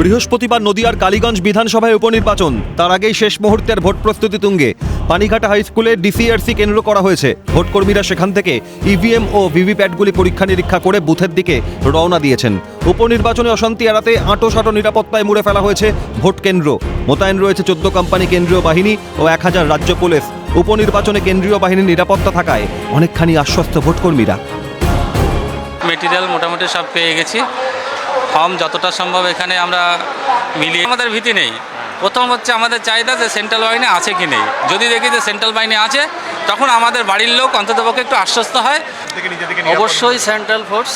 বৃহস্পতিবার নদিয়ার কালীগঞ্জ বিধানসভায় উপনির্বাচন। তার আগেই শেষ মুহূর্তের ভোট প্রস্তুতি তুঙ্গে। পানিঘাটা হাই স্কুলে ডিসিআরসি কেন্দ্র করা হয়েছে। ভোটকর্মীরা সেখান থেকে ইভিএম ও ভিভিপ্যাটগুলি পরীক্ষা নিরীক্ষা করে বুথের দিকে রওনা দিয়েছেন। উপনির্বাচনে অশান্তি এড়াতে আঁটো সাঁটো নিরাপত্তায় মুড়ে ফেলা হয়েছে ভোট কেন্দ্র। মোতায়েন রয়েছে চোদ্দ কোম্পানি কেন্দ্রীয় বাহিনী ও এক হাজার রাজ্য পুলিশ। উপনির্বাচনে কেন্দ্রীয় বাহিনীর নিরাপত্তা থাকায় অনেকখানি আশ্বস্ত ভোটকর্মীরা। মেটেরিয়াল মোটামুটি সব পেয়ে গেছি। ফর্ম যতটা সম্ভব এখানে আমরা মিলিয়ে আমাদের ভীতি নেই। প্রথম হচ্ছে আমাদের চাহিদা যে সেন্ট্রাল বাহিনী আছে কি নেই। যদি দেখি যে সেন্ট্রাল বাহিনী আছে তখন আমাদের বাড়ির লোক অন্ততপক্ষে একটু আশ্বস্ত হয়। অবশ্যই সেন্ট্রাল ফোর্স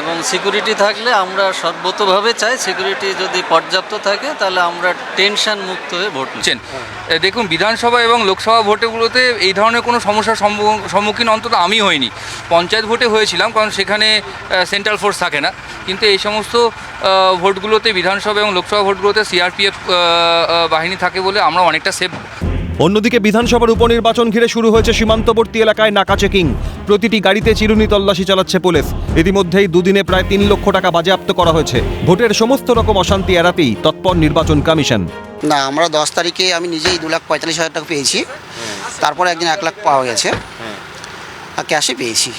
এবং সিকিউরিটি থাকলে আমরা সর্বতভাবে চাই সিকিউরিটি যদি পর্যাপ্ত থাকে তাহলে আমরা টেনশন মুক্ত হয়ে ভোট এ, দেখুন বিধানসভা এবং লোকসভা ভোটেগুলোতে এই ধরনের কোনো সমস্যার সম্মুখীন অন্তত আমি হইনি। পঞ্চায়েত ভোটে হয়েছিলাম কারণ সেখানে সেন্ট্রাল ফোর্স থাকে না। কিন্তু এই সমস্ত ভোটগুলোতে বিধানসভা এবং লোকসভা ভোটগুলোতে সিআরপিএফ বাহিনী থাকে বলে আমরা অনেকটা সেফ অন্যদিকে বিধানসভার উপনির্বাচন ঘিরে শুরু হয়েছে সীমান্তবর্তী এলাকায় নাকা চেকিং। প্রতিটি গাড়িতে চিরুনি তল্লাশি চালাচ্ছে পুলিশ। ইতিমধ্যেই দুদিনে প্রায় তিন লক্ষ টাকা বাজেয়াপ্ত করা হয়েছে। ভোটের সমস্ত রকম অশান্তি এড়াতেই তৎপর নির্বাচন কমিশন। না আমরা দশ তারিখে আমি নিজেই দু লাখ পঁয়তাল্লিশ হাজার টাকা পেয়েছি। তারপরে একদিন এক লাখ পাওয়া গেছে। আর ক্যাশে পেয়েছি।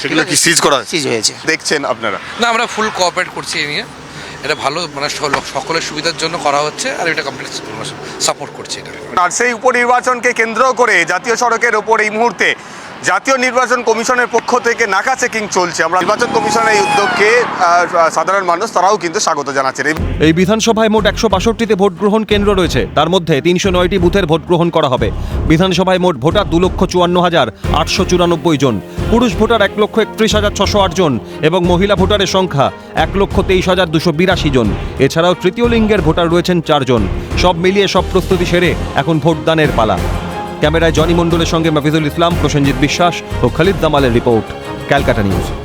সেগুলো কি সিজ করা সিজ হয়েছে। দেখছেন আপনারা? না আমরা ফুল কোঅপারেট করছি এই নিয়ে। এটা ভালো মানে সকলের সুবিধার জন্য করা হচ্ছে আর এটা কমপ্লিট সাপোর্ট করছি এটা। আর সেই উপনির্বাচনকে কেন্দ্র করে জাতীয় সড়কের ওপর এই মুহূর্তে জাতীয় নির্বাচন কমিশনের পক্ষ থেকে নাকা চেকিং চলছে। আমরা নির্বাচন কমিশনের এই উদ্যোগকে সাধারণ মানুষ তারাও কিন্তু স্বাগত জানাচ্ছেন। এই বিধানসভায় মোট একশো বাষট্টিতে ভোট গ্রহণ কেন্দ্র রয়েছে। তার মধ্যে তিনশো নয়টি বুথের ভোট গ্রহণ করা হবে। বিধানসভায় মোট ভোটার দু লক্ষ চুয়ান্ন হাজার আটশো চুরানব্বই জন। পুরুষ ভোটার এক লক্ষ একত্রিশ হাজার ছশো আট জন এবং মহিলা ভোটারের সংখ্যা এক লক্ষ তেইশ হাজার দুশো বিরাশি জন। এছাড়াও তৃতীয় লিঙ্গের ভোটার রয়েছেন চারজন সব মিলিয়ে সব প্রস্তুতি সেরে এখন ভোটদানের পালা। ক্যামেরায় জনি মণ্ডলের সঙ্গে মাফিজুল ইসলাম প্রসেনজিৎ বিশ্বাস ও খালিদ দামালের রিপোর্ট ক্যালকাটা নিউজ।